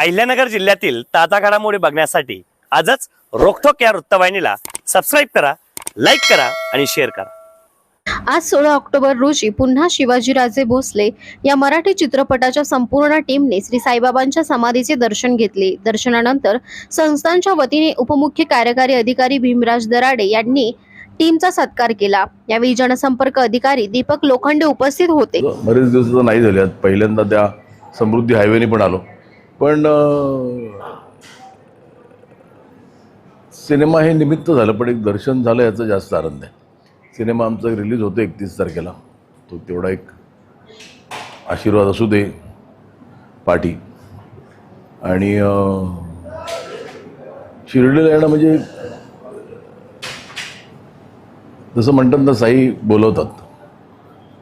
अहिल्यानगर जिल्ह्यातील ताजा घडामोडी बघण्यासाठी आजच रोखोक या वृत्तवाहिनीला सबस्क्राईब करा लाईक करा आणि शेअर करा. आज सोळा ऑक्टोबर रोजी पुन्हा शिवाजीराजे भोसले या मराठी चित्रपटाच्या संपूर्ण टीमने श्री साईबाबांच्या समाधीचे दर्शन घेतले. दर्शनानंतर संस्थांच्या वतीने उपमुख्य कार्यकारी अधिकारी भीमराज दराडे यांनी टीमचा सत्कार केला. यावेळी जनसंपर्क अधिकारी दीपक लोखंडे उपस्थित होते. बरेच दिवस नाही झाले. पहिल्यांदा त्या समृद्धी हायवेने पण आलो. पण सिनेमा हे निमित्त झालं पण एक दर्शन झालं याचा जास्त आनंद आहे. सिनेमा आमचा रिलीज होतो एकतीस तारखेला. तो तेवढा एक आशीर्वाद असू दे पाठी आणि शिर्डीला येणं म्हणजे जसं म्हणतात ना साई बोलवतात.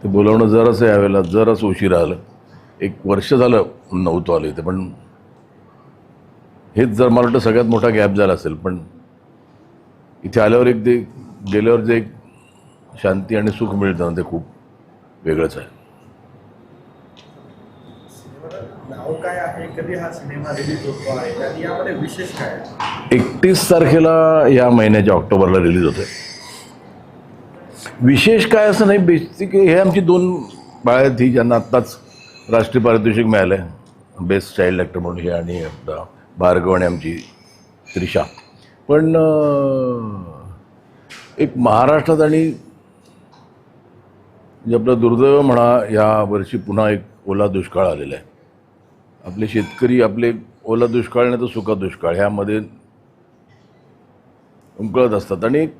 ते बोलवणं जरासं यावेळेला जरासं उशिरा आलं. एक वर्ष झालं नव्हतं आलं इथे पण हेच जर मला वाटतं सगळ्यात मोठा गॅप झाला असेल पण इथे आल्यावर एक ते गेल्यावर जे एक शांती आणि सुख मिळतं ना ते खूप वेगळंच आहे. एकतीस तारखेला या महिन्याच्या ऑक्टोबरला रिलीज होते विशेष काय असं नाही बेसिक हे आमची दोन बाळ आहेत ही ज्यांना आत्ताच राष्ट्रीय पारितोषिक मिळालं आहे बेस्ट चाइल्ड ॲक्टर म्हणून हे आणि आपला भार्गव आणि आमची त्रिशा. पण एक महाराष्ट्रात आणि म्हणजे आपलं दुर्दैव म्हणा या वर्षी पुन्हा एक ओला दुष्काळ आलेला आहे. आपले शेतकरी आपले ओला दुष्काळ नाही तर सुका दुष्काळ ह्यामध्ये उमकळत असतात. आणि एक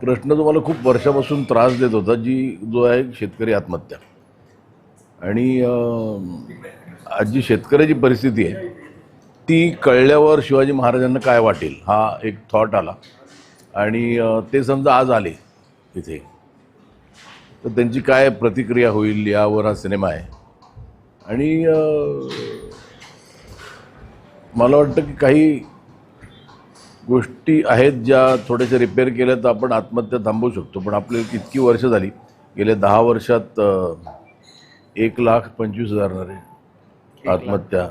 प्रश्न तुम्हाला खूप वर्षापासून त्रास देत होता जी जो आहे शेतकरी आत्महत्या. आणि आज जी शेतकऱ्याची परिस्थिती आहे ती कळल्यावर शिवाजी महाराजांना काय वाटेल हा एक थॉट आला. आणि ते समजा आज आले इथे. तर त्यांची काय प्रतिक्रिया होईल यावर हा सिनेमा आहे. आणि मला वाटतं की काही गोष्टी आहेत ज्या थोड्याशा रिपेअर केल्या तर आपण आत्महत्या थांबवू शकतो. पण आपल्याला कितकी वर्ष झाली गेल्या दहा वर्षात एक लाख पंचवीस हजार आत्महत्या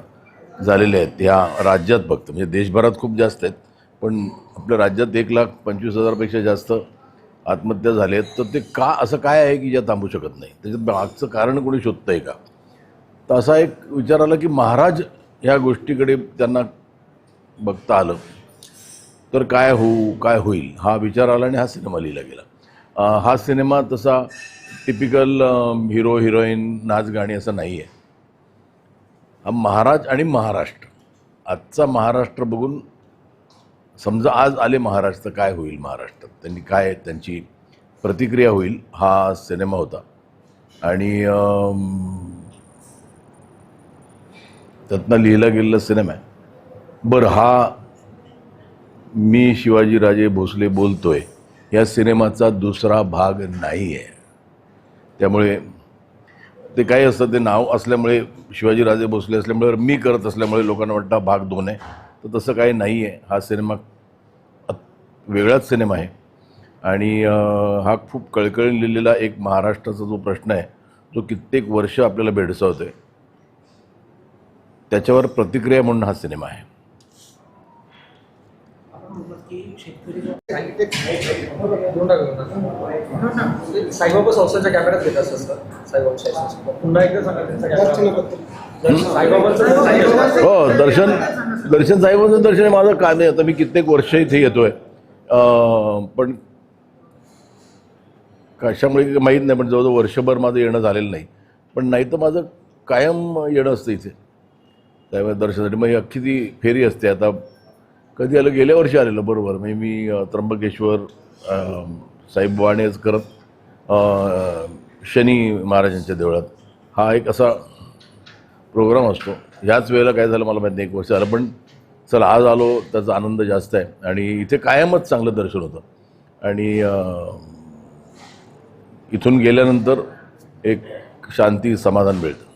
झालेल्या आहेत ह्या राज्यात फक्त म्हणजे देशभरात खूप जास्त आहेत पण आपल्या राज्यात एक लाख पंचवीस हजारपेक्षा जास्त आत्महत्या झाल्या आहेत. तर ते का असं काय आहे की ज्या थांबू शकत नाही? त्याच्यात मागचं कारण कोणी शोधतं आहे का? तर असा एक विचार आला की महाराज ह्या गोष्टीकडे त्यांना बघता आलं. तर काय होऊ काय होईल? हा विचार आला आणि हा सिनेमा लिहिला गेला. हा सिनेमा तसा टिपिकल हिरो हिरोईन नाच गाणी असं नाही आहे हा महाराज आणि महाराष्ट्र. आजचा महाराष्ट्र बघून समजा आज आले महाराष्ट्र काय होईल महाराष्ट्रात त्यांनी काय त्यांची प्रतिक्रिया होईल हा सिनेमा होता. आणि त्यातनं लिहिला गेलेला सिनेमा आहे. बरं हा मी शिवाजीराजे भोसले बोलतोय या सिनेमाचा दुसरा भाग नाही आहे त्यामुळे ते काय असतं ते नाव असल्यामुळे शिवाजीराजे भोसले असल्यामुळे मी करत असल्यामुळे लोकांना वाटतं भाग दोन आहे. तर तसं काही नाही आहे. हा सिनेमा वेगळाच सिनेमा आहे. आणि हा खूप कळकळीन लिहिलेला एक महाराष्ट्राचा जो प्रश्न आहे जो कित्येक वर्ष आपल्याला भेडसावतोय. त्याच्यावर प्रतिक्रिया म्हणून हा सिनेमा आहे. साईबाबा संस्थांच्या कॅमेऱ्यात घेत असतात सर साईबाबा पुन्हा एकदा सांगा त्यांचा कॅमेरा. साईबाबांचं साईबाबा हो दर्शन दर्शन साहेबांचं दर्शन आहे माझं काय नाही आता मी कित्येक वर्ष इथे येतोय. पण कशामुळे काही माहीत नाही पण जवळजवळ वर्षभर माझं येणं झालेलं नाही. पण नाही तर माझं कायम येणं असतं इथे. त्यावेळेस दर्शनासाठी. मग ही अख्खी ती फेरी असते. आता कधी आलं? गेल्या वर्षी आलेलं बरोबर. म्हणजे मी त्र्यंबकेश्वर अं, करत शनी महाराजांच्या देवळात. हा एक असा प्रोग्राम असतो. ह्याच वेळेला काय झालं मला माहिती नाही एक वर्ष झालं. पण चला आज आलो त्याचा आनंद जास्त आहे. आणि इथे कायमच चांगलं दर्शन होतं. आणि इथून गेल्यानंतर एक शांती समाधान मिळतं.